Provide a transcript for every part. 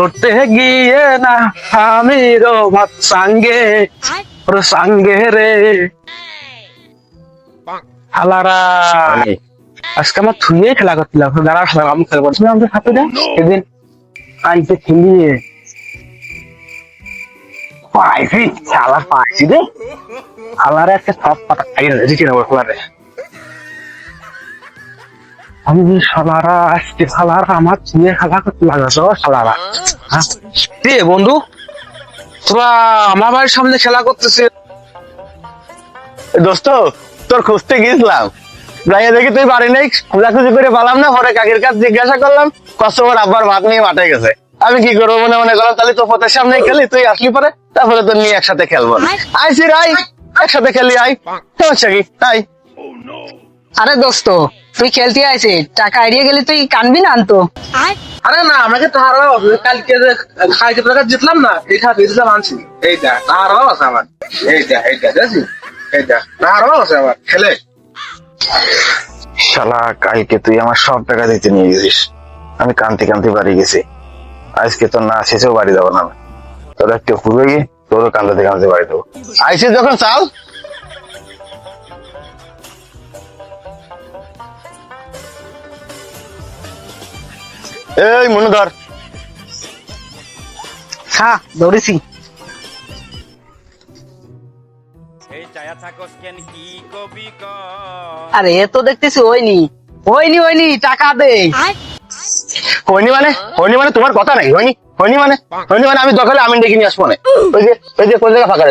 করতে গিয়ে না আমি রোমাত সাঙ্গে ওর সাঙ্গে রে। হালারা। আজকে আমার থুয়ে খেলা করছিলাম। দাঁড়া খেলা আমি খেলব তুমি আমাদের সাথে না সেদিন আইতে খেলিয়ে। পাইছি খেলা পাইছি রে। হালারে একটা সব পাতা খাই নেব খেলারে আমি শালারা আজকে শালারা আমার চুয়ে খেলা করতে লাগাছো শালারা হ্যাঁ? রে বন্ধু? তোরা আমার বাড়ির সামনে খেলা করতেছে দোস্ত তোর খুঁজতে গিয়েছিলাম। যাইয়া দেখি তুই বাড়ি নেই খোঁজাখুঁজি করে পালাম না পরে কাকির কাছে জিজ্ঞাসা করলাম কষ্টমার আব্বার ভাত নিয়ে মাঠে গেছে। আমি কি করব মনে মনে করলাম তাহলে তোর পথের সামনে খেলি তুই আসলি পরে তারপরে তোর নিয়ে একসাথে খেলব। আইসি রাই একসাথে খেলি আই সমস্যা কি? আই আরে দোস্ত তুই খেলতে আইছে টাকা এড়িয়ে গেলে তুই কানবি না আনতো। আরে? না আমাকে তাহারাও কালকে খাইতে টাকা জিতলাম না এই দিলাম আনছি। এইটা তাহারাও আছে আমার। এইটা এইটা দেখছি এইটা তাহারাও আছে আমার খেলে। শালা কালকে তুই আমার সব টাকা দিতে নিয়ে গেছিস। আমি কান্তি কান্তি বাড়ি গেছি। আজকে তোর না শেষেও বাড়ি যাব না আমি। তোর একটু গিয়ে তোরও কান্দাতে কান্দাতে বাড়ি দেবো আইসিস যখন চাল? এই মনে ধর হ্যাঁ এই ক আরে এ তো দেখতেছি হয়নি হয়নি হয়নি টাকা দে। হয়নি মানে হয়নি মানে তোমার কথা নাই হয়নি হয়নি মানে হয়নি মানে আমি দখলে আমি ডেকে নিয়ে আসব না ওই যে ওই যে কোন জায়গা ফাঁকা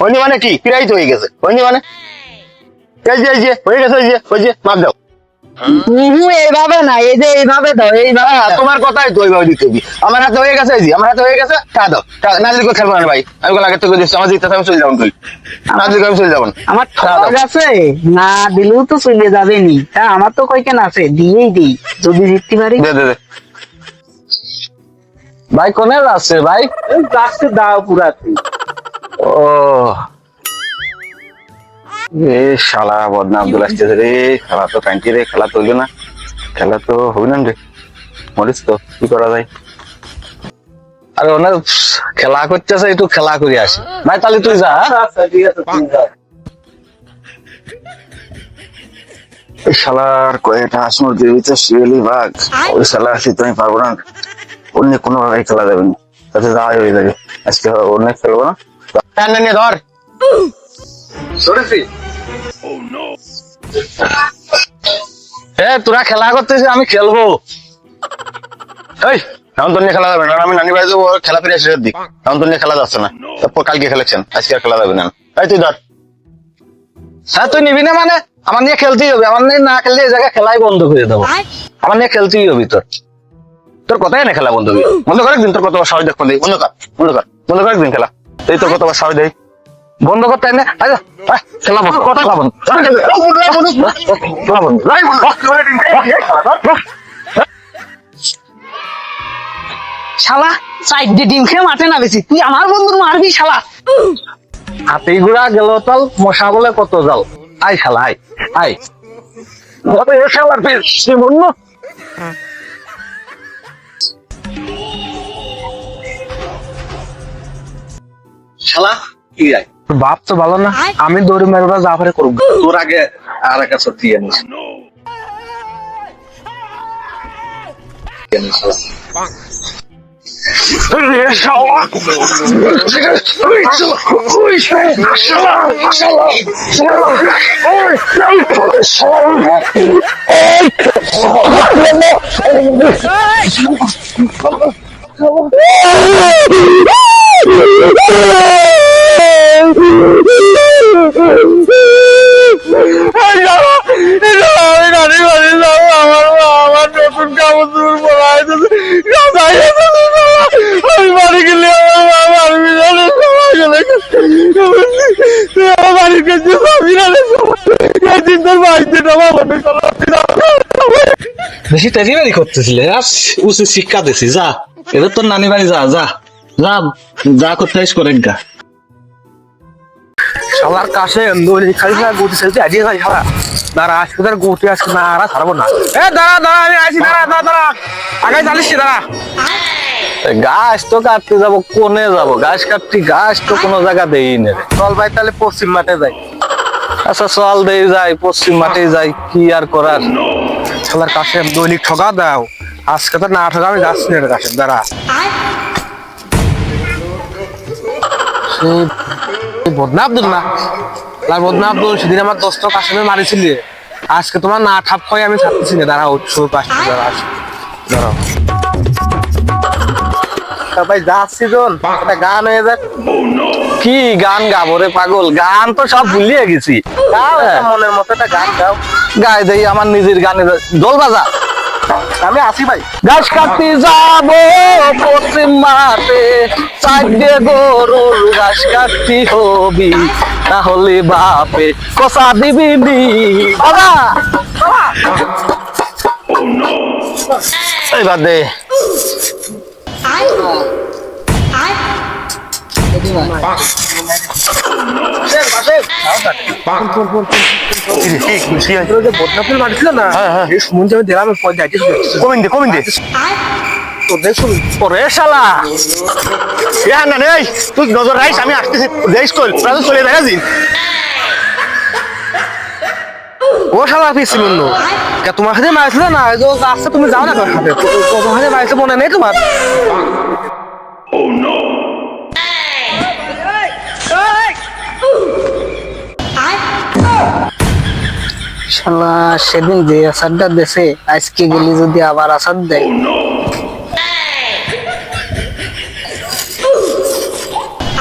হয়নি মানে কি? প্রায় তো হয়ে গেছে। হয়নি মানে? এই যে এই যে হয়ে গেছে ওই যে ওই যে মাপ দাও। এইভাবে না এই যে এইভাবে দাও এইভাবে তোমার কথাই তো ওইভাবে দিতে হবে। আমার হাতে হয়ে গেছে আমার হাতে হয়ে গেছে টা দাও না দিলে খেলব না ভাই? আমি কোনো আগে তোকে দিচ্ছি আমার দিতে আমি চলে যাব তুই। না দিলে আমি চলে যাব আমার আছে। না দিলেও তো চলে যাবে নি হ্যাঁ আমার তো কই কেন আছে? দিয়েই দিই। যদি জিততে পারি। দে দে ভাই কোনে আসছে ভাই? গাছকে দাও পুরা তুই। ও। এ শালা বদনা আব্দুল আসতেছে রে। খেলা তো কাঁচি রে খেলা তো না। খেলা তো হবে না রে। মরিস তো কি করা যায়? আরে ওনার খেলা করতেছে একটু খেলা করে আসি। ভাই তাহলে তুই যা হ্যাঁ? আচ্ছা শালার কয়েকটা শিয়ালি বাঘ। ওই শালা আসি তুমি পারব না। অন্য কোনো ভাবে খেলা যাবে না। তাতে যাওয়াই হয়ে যাবে। আজকে অন্য খেলব না। হ্যাঁ, নে, ধর। এ, তোরা খেলা করতেছিস, আমি খেলব। এই নিয়ে খেলা যাবে না, আমি নানি খেলা ফিরে দিক নিয়ে খেলা যাচ্ছে না। তারপর কালকে খেলেছেন, আজকে আর খেলা যাবে না। তুই ধর। হ্যাঁ তুই নিবি না মানে? আমার নিয়ে খেলতেই হবে, আমার নিয়ে না খেললে এই জায়গায় খেলাই বন্ধ করে দেবো। আমার নিয়ে খেলতেই হবে তোর। তোর কথাই না খেলা বন্ধ বন্ধ করে একদিন, তোর কতবার সাহস দেখব বন্ধ কর বন্ধ কর বন্ধ কর একদিন খেলা। এই তোর কতবার সাহস দেয় বন্ধ করতে হয় না আয় যা, আয়, খেলা বন্ধ কথা শালা চারটে ডিম খেয়ে মাঠে না বেশি তুই আমার বন্ধুর মারবি শালা হাতি ঘোড়া গেল তাল মশা বলে কত জাল আই শালা আই আই শালার শালা কি যায় বাপ তো ভালো না আমি দৌড়ি মারবা জাফরে করব। তোর আগে আর একটা সত্যি জানিস জানিস শালা। আমার নতুন কাপড় চোপড় পরা হয়েছে আমি বাড়ি গেলে আমার মা মারবি না রে, সবাই গেলে আমার বাড়ির কাছে যাবি না রে, সবাই। একদিন তোর বাড়িতে নামা হবে বেশি তেজিবারি করতেছিলে, আস উচিত শিক্ষা দিছি, যা। এবার তোর নানি বাড়ি যা যা। যা যা করতে আইস করেন গা। শালার কাছে খালি গতি চলতে আজকে ভাই শালা। দাঁড়া, আজকে তোর গুটি, আজকে না, আর ছাড়বো না। এ, দাঁড়া দাঁড়া, আমি আইছি, দাঁড়া দাঁড়া দাঁড়া। আগে চালিস দাঁড়া। গাছ তো কাটতে যাব, কোনে যাব? গাছ কাটতে গাছ তো কোনো জায়গা দেই না। চল ভাই, তাহলে পশ্চিম মাঠে যাই। আচ্ছা চল দেই যাই, পশ্চিম মাঠে যাই, কি আর করার? শালার কাছে দৈনিক ঠকা দাও। আজকে তো না ঠকা আমি যাচ্ছি না কাছে, দাঁড়া। বদনা আব্দুল না? বদনা আব্দুল, সেদিন আমার দোস্ত কাশেমে মারিছিলি। আজকে তোমার না ঠাপ খাই আমি ছাড়তেছি না দাঁড়া উৎস পাশে দাঁড়া। দাঁড়াও। তা ভাই যাচ্ছি জন একটা গান হয়ে যাক। কি গান গাবো রে পাগল? গান তো সব ভুলিয়ে গেছি। গাও মনের মতো একটা গান গাও। গায়ে দেই আমার নিজের গানে দোল বাজা। আমি আসি ভাই। গাছ কাটতে যাব পশ্চিম মাঠে। চারটে গরুর গাছ কাটতে হবি তাহলে বাপে কষা দিবি নি বাবা! এই সুমন দেখ তুই নজর রাখিস আমি আসতেছি। চলে জিন ও শালা মুন্নু। তোমার সাথে মারছিল না? তুমি যাও না তোমার সাথে মনে নেই তোমার। শালা, সেদিন যে আসারটা দেশে, আজকে গেলি যদি আবার আসার দেয়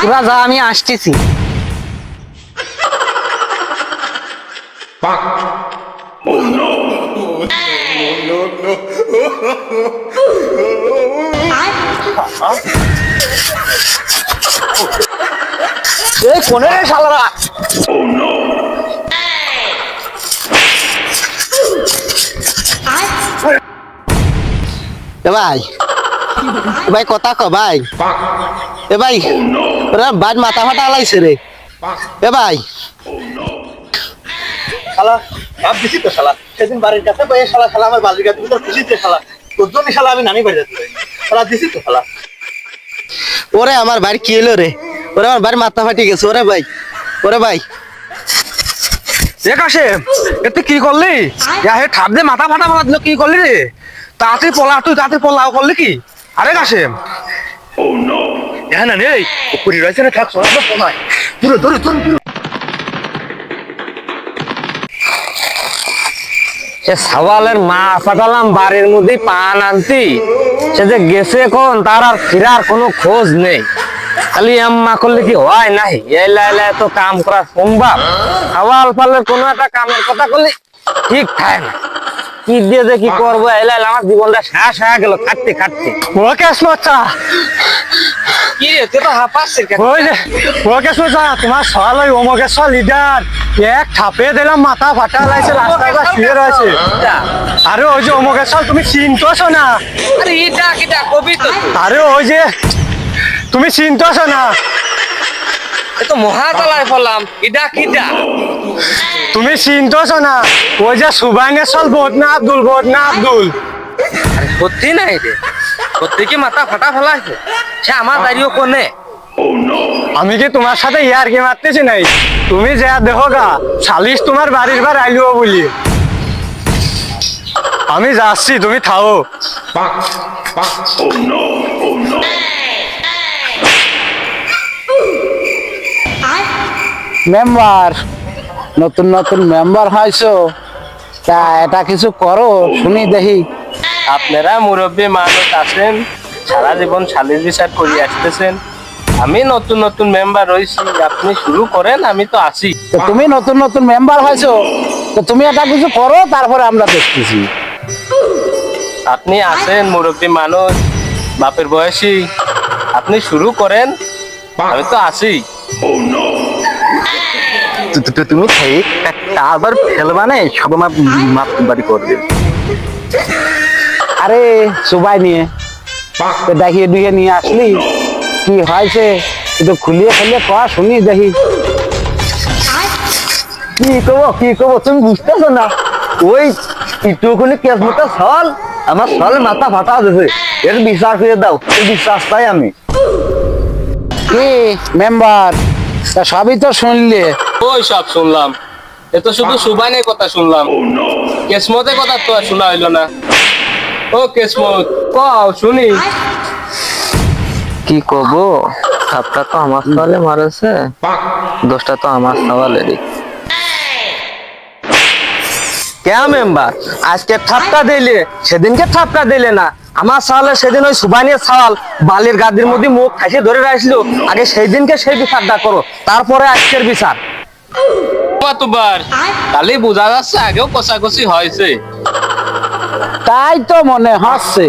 তোরা যা, আমি আসতেছি। এই কোনে রে শালারা? এ ভাই এ ভাই কথা ক ভাই। এ ভাই ওরা বাদ মাথা ফাটা লাইছে রে। এ ভাই শালা ভাব দিছি তো শালা সেদিন বাড়ির কাছে বয়ে শালা শালা আমার বাড়ির কাছে ভিতর খুশি তো শালা তোর জন্য শালা আমি নানি বাড়ি যাচ্ছি শালা দিছি তো শালা। ওরে আমার বাড়ি কি এলো রে? ওরে আমার বাড়ি মাথা ফাটি গেছে ওরে ভাই ওরে ভাই। এ কাশে এ তুই কি করলি? হে ঠাপ দে মাথা ফাটা ফাটা দিল কি করলি রে? তাড়াতাড়ি পলা তুই তাড়াতাড়ি পলাও করলি কি? আরে কাশে। হ্যাঁ না নেই উপরে রয়েছে না থাক দূরে দূরে দূরে। সে সওয়ালের মা পাঠালাম বাড়ির মধ্যে পান আনতি। সে যে গেছে কোন তার আর ফিরার কোনো খোঁজ নেই। খালি আম্মা করলে কি হয় নাই এই লাইলে তো কাম করা সম্ভব। সওয়াল পালের কোনো একটা কামের কথা করলে ঠিক থাকে না। কি দিয়ে যে কি করব? এই লাইলে আমার জীবনটা শেষ হয়ে গেল খাটতে খাটতে। ওকে সোচা কি রে তুই তো হাঁপাচ্ছিস কেন? ওই যে ওকে সোচা তোমার সল ওই অমকেশ্বর লিডার এক থাপে দিলাম মাথা ফাটা লাইছে রাস্তায় শুয়ে রয়েছে। আরে ওই যে অমকেশ্বর তুমি চিনতেছো না। আরে এটা কিটা কবি তো? আরে ওই যে তুমি চিনতেছো না। এ তো মহাতলায় পড়লাম এটা কিটা তুমি চিনতেছো না? ওই যে সুবাইনেশ্বর বদনা আব্দুল বদনা আব্দুল? সত্যি নাই রে। সত্যি কি মাথা ফাটা ফেলাইছে সে আমার দাঁড়িয়ে কোনে? আমি কি তোমার সাথে ইয়ার কি মারতেছি নাই? তুমি যা দেখো গা সালিশ তোমার বাড়ির বার আইলিও বলি। আমি যাচ্ছি তুমি থাও। মেম্বার নতুন নতুন মেম্বার হয়েছো তা এটা কিছু করো শুনি দেখি। আপনারা মুরব্বী মানুষ আছেন সারা জীবন শালির বিচার করে আসতেছেন। আমি নতুন নতুন মেম্বার রয়েছি আপনি শুরু করেন আমি তো আছি তো তুমি নতুন নতুন মেম্বার হয়েছো তো তুমি এটা কিছু করো তারপরে আমরা দেখতেছি। আপনি আছেন মুরব্বী মানুষ বাপের বয়সী আপনি শুরু করেন আমি তো আছি তুমি ঠিক একটা আবার ফেলবা না সব আমার মাপ বাড়ি করবে আরে সবাই নিয়ে। তো দেখিয়ে দিয়ে নিয়ে আসলি। কি হয়েছে? একটু খুলিয়ে খুলিয়ে কয়া শুনি দেখি। কি কব কি কব তুমি বুঝতেছো না। ওই একটুখানি কেস মতো সল আমার সলে মাথা ফাটা দিছে। এর বিশ্বাস করে দাও এই বিশ্বাস পাই আমি। কি? মেম্বার? তা সবই তো শুনলে। ওই সব শুনলাম। এ তো শুধু সুবানের কথা শুনলাম। কেসমতের কথা তো আর শোনা হইল না। ও কেসমত কও শুনি। কি কব? সাপটা তো আমার সওয়ালে মারেছে। দোষটা তো আমার সওয়ালেরই। কে মেম্বার আজকে ঠাপটা দিলে সেদিনকে ঠাপটা দিলে না। আমার সালে সেদিন ওই সুবানির সাল বালির গাদির মধ্যে মুখ খাইছে ধরে রাখছিল। আগে সেই দিনকে সেই বিচারটা করো তারপরে আজকের বিচার। তুবার তাহলে বোঝা যাচ্ছে আগেও কষাকষি হয়েছে। তাই তো মনে হচ্ছে।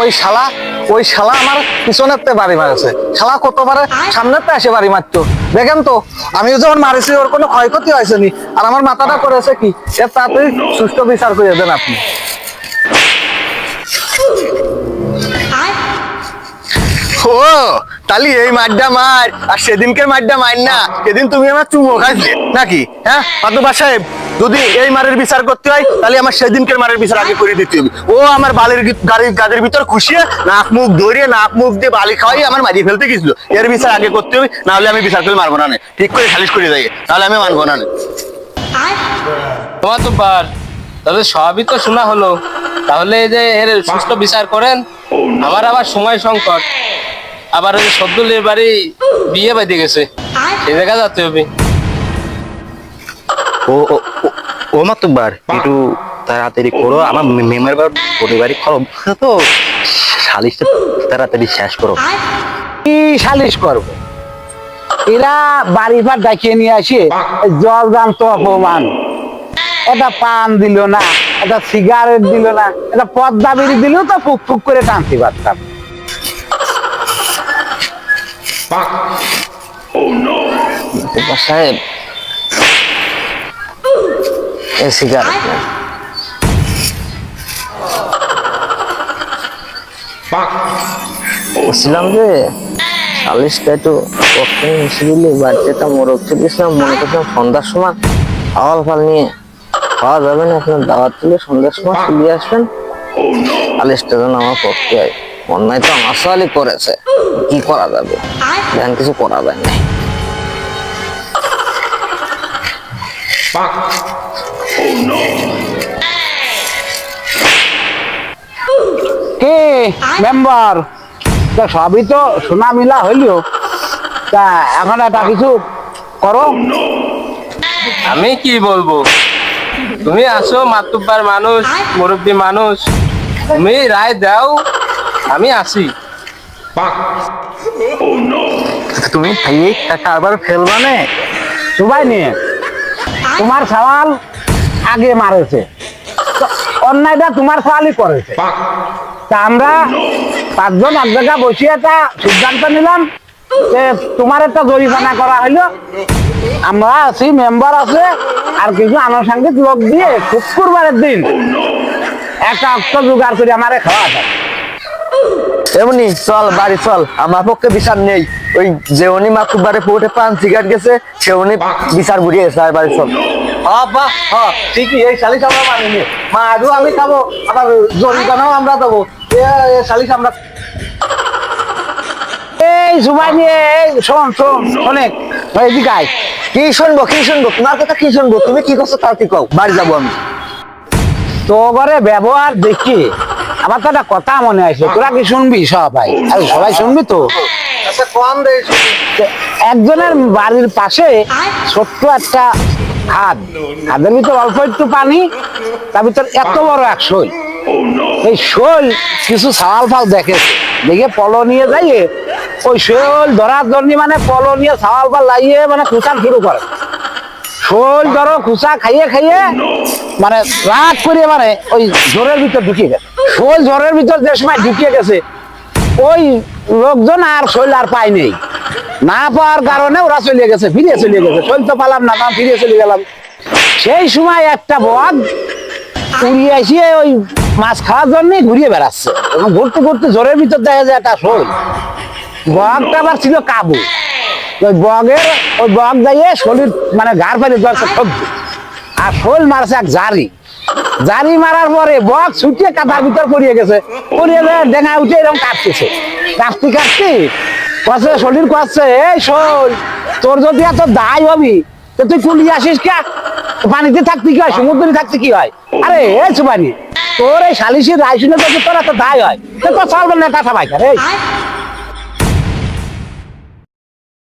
ওই শালা ওই শালা আমার পিছনেতে বাড়ি মারেছে। শালা কতবারে সামনেতে এসে বাড়ি মারতো। দেখেন তো আমি যখন মারেছি ওর কোনো ক্ষয়ক্ষতি হয়েছে নি। আর আমার মাথাটা করেছে কি এর তাড়াতাড়ি সুস্থ বিচার করে দেন আপনি। ও তাহলে এই মাড্ডা মার, আর সেদিনকে মাড্ডা মার না। সেদিন তুমি আমার চুমো নাকি? হ্যাঁ? সাহেব, যদি এই মারের বিচার করতে হয়, তাহলে আমার সেদিনকের মারের বিচার আগে করে দিতে হবে। ও আমার বালির গাড়ির গাড়ির ভিতর খুশিয়ে নাক মুখ ধরিয়ে নাক মুখ দিয়ে বালি খাওয়াই আমার ফেলতে গেছিল। এর বিচার আগে করতে হবে না হলে আমি বিচার করে মারবো না ঠিক করে সালিশ করে তাহলে আমি মানবো না। তোমার তো বার, তাহলে সবই তো শোনা হলো। তাহলে যে এর সুস্থ বিচার করেন আমার আবার সময় সংকট। আবার ওই সদ্দুলের বাড়ি বিয়ে বাঁধে গেছে। এই জায়গা যেতে হবে। ও ও, ও- ও মাতুব্বার একটু তাড়াতাড়ি করো। আমার মেমের পরিবারই খরচ তো সালিশটা তাড়াতাড়ি শেষ করো। কি সালিশ করব? এরা বাড়ি ভাত ডাকিয়ে নিয়ে আসে। এই জল দাম তো অপমান। এটা পান দিল না, এটা সিগারেট দিল না, এটা পদ্মা বিড়ি দিলেও তো ফুক ফুক করে টানতে পারতাম। সাহেব এই সিগারেট বলছিলাম যে সালিশটা একটু কখন মিশে দিলে বাড়িতে একটা মোরগ ছিলিয়েছিলাম মনে করছিলাম সন্ধ্যার সময় খাওয়াল ফাল নিয়ে খাওয়া যাবে না আপনার দাওয়াত তুলে সন্ধ্যার সময় চলিয়ে আসবেন। সালিশটা যেন আমার পক্ষে হয়। অন্যায় তো আমার সালই করেছে। কি করা যাবে? ধ্যান কিছু করা যায় না। কে? মেম্বার? তা সবই তো সোনা মিলা হইল। তা এখন একটা কিছু করো। আমি কি বলব? তুমি আসো মাতুব্বার মানুষ মুরব্বী মানুষ। তুমি রায় দাও। আমি আসি। তুমি এই কারবার ফেলবা নে সবাই নিয়ে। তোমার সওয়াল আগে মারেছে। অন্যায়টা তোমার সওয়ালই করেছে। তা আমরা পাঁচজন এক জায়গা বসিয়ে একটা সিদ্ধান্ত নিলাম যে তোমার একটা জরিমানা করা হইল। আমরা আছি মেম্বার আছে আর কিছু আনুষঙ্গিক লোক দিয়ে শুক্রবারের দিন একটা অক্ষ জোগাড় করে আমারে খাওয়া যায় এমনি, চল, বাড়ি চল। আমার পক্ষে বিচার নেই। ওই যে উনি মাতুবারে পোটে পান সিগারেট গেছে সে উনি বিচার ঘুরিয়ে গেছে আর বাড়ি চল। এই শালিশ আমরা মানিনি মারও আমি খাব, আবার জরিমানাও আমরা দেবো। এ এ, শালিশ আমরা এই সবাই নিয়ে শোন শোন শোনেক এদিকে আয়। কি শুনব কি শুনব? তোমার কথা কি শুনব? তুমি কি করছ তাও কি কও? বাড়ি যাব আমি। তো ঘরে ব্যবহার দেখি। আমার তো একটা কথা মনে আসলো তোরা কি শুনবি সবাই আরে সবাই শুনবি তো। তো একজনের বাড়ির পাশে ছোট্ট একটা খাদ। খাদের ভিতর অল্প একটু পানি তার ভিতর এত বড় এক শোল। এই শোল কিছু সাওয়াল ফাল দেখেছে। দেখে পলো নিয়ে যাইয়ে ওই শোল ধরার জন্য মানে পলো নিয়ে সাওয়াল ফাল লাগিয়ে মানে কুচান শুরু করে। শোল ধরো খুচা খাইয়ে খাইয়ে মানে রাত করে মানে ওই জোরের ভিতর ঢুকিয়ে গেছে শোল ঝড়ের ভিতর যে সময় ঢুকিয়ে গেছে, ওই লোকজন আর শৈল আর পাই নেই। না পাওয়ার কারণে ওরা চলে গেছে, ফিরে চলে গেছে। শৈল তো পালাম না না ফিরে চলে গেলাম। সেই সময় একটা বক উড়িয়ে এসে ওই মাছ খাওয়ার জন্য ঘুরিয়ে বেড়াচ্ছে। এবং ঘুরতে ঘুরতে জোরের ভিতর দেখা যায় একটা শৈল। বকটা আবার ছিল কাবু। ওই বগের ওই বগ যাইয়ে শরীর মানে ঘাড় ফেলে ধরছে সবজি আর শোল মারছে এক জারি জারি মারার পরে বক ছুটিয়ে কাদার ভিতর পড়িয়ে গেছে। পড়িয়ে ডেঙা উঠে এরকম কাটতেছে কাটতে কাটতে কষে শরীর কষছে এই শোল তোর যদি এত দায় হবি, তো তুই কুলিয়ে আসিস কে? পানিতে থাকতে কি হয়? সমুদ্রে থাকতে কি হয়? আরে, এই সুবানি তোর এই সালিশি রায় শুনে তোর এত দায় হয়, তো তোর চলবে না কথা ভাই এই